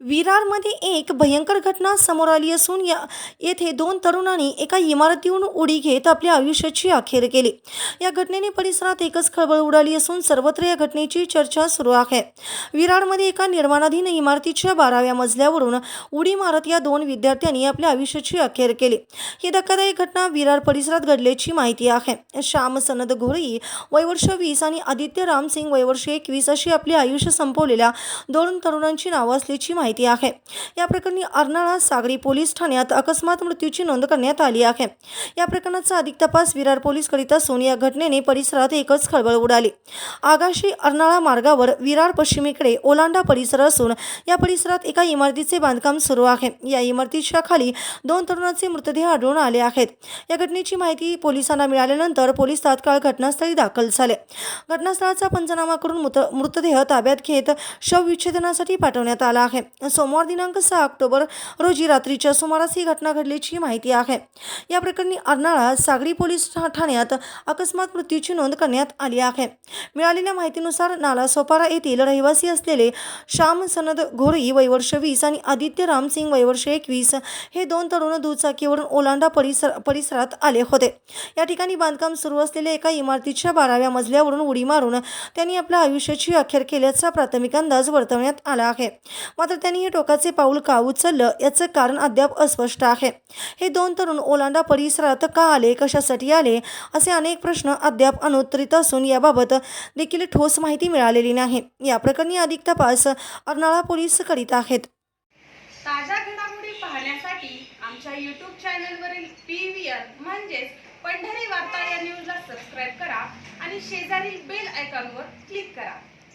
विरारमध्ये एक भयंकर घटना समोर आली असून या येथे दोन तरुणांनी एका इमारतीहून उडी घेत आपल्या आयुष्याची अखेर केली. या घटनेने परिसरात एकच खळबळ उडाली असून सर्वत्र या घटनेची चर्चा सुरू आहे. विरारमध्ये एका निर्माणाधीन इमारतीच्या बाराव्या मजल्यावरून उडी मारत या दोन विद्यार्थ्यांनी आपल्या आयुष्याची अखेर केली. ही धक्कादायक घटना विरार परिसरात घडल्याची माहिती आहे. श्याम सनद घोरई वयवर्ष वीस आणि आदित्य रामसिंग वयवर्ष एकवीस अशी आपले आयुष्य संपवलेल्या दोन तरुणांची नावं असल्याची माहिती आहे. या प्रकरणी अर्नाळा सागरी पोलीस ठाण्यात अकस्मात मृत्यूची नोंद करण्यात आली आहे. या प्रकरणाचा अधिक तपास विरार पोलीस करीत असून या घटनेने परिसरात एकच खळबळ उडाली. आगाशी अर्नाळा मार्गावर विरार पश्चिमेकडे ओलांडा परिसर असून या परिसरात एका इमारतीचे बांधकाम सुरू आहे. या इमारतीच्या खाली दोन तरुणांचे मृतदेह आढळून आले आहेत. या घटनेची माहिती पोलिसांना मिळाल्यानंतर पोलीस तात्काळ घटनास्थळी दाखल झाले. घटनास्थळाचा पंचनामा करून मृत मृतदेह ताब्यात घेत शवविच्छेदनासाठी पाठवण्यात आला आहे. सोमवार दिनांक सहा ऑक्टोबर रोजी रात्रीच्या सुमारास ही घटना घडल्याची माहिती आहे. या प्रकरणी अर्नाळा सागरी पोलीस ठाण्यात अकस्मात मृत्यूची नोंद करण्यात आली आहे. मिळालेल्या माहितीनुसार नाला सोपारा येथील रहिवासी असलेले श्याम सनद घोरई वयवर्ष वीस आणि आदित्य रामसिंग वयवर्ष एकवीस हे दोन तरुण दुचाकीवरून ओलांडा परिसर परिसरात आले होते. या ठिकाणी बांधकाम सुरू असलेल्या एका इमारतीच्या बाराव्या मजल्यावरून उडी मारून त्यांनी आपल्या आयुष्याची अखेर केल्याचा प्राथमिक अंदाज वर्तवण्यात आला आहे. मात्र त्यांनी हे टोकाचे पाऊल का उचललं याचं कारण अद्याप अस्पष्ट आहे. हे दोन तरुण ओलांडा परिसरात का आले कशासाठी आले असे अनेक प्रश्न अद्याप अनुत्तरित असून याबाबत देखील ठोस माहिती मिळालेली नाही. या प्रकरणी अधिक तपास अर्नाळा पोलीस करीत आहेत. ताज्या घडामोडी पाहण्यासाठी आमच्या यूट्यूब चॅनलवरील पी व्ही आर म्हणजेच पंढरी वार्ता या न्यूजला सबस्क्राईब करा आणि शेजारील बेल आयकॉनवर क्लिक करा.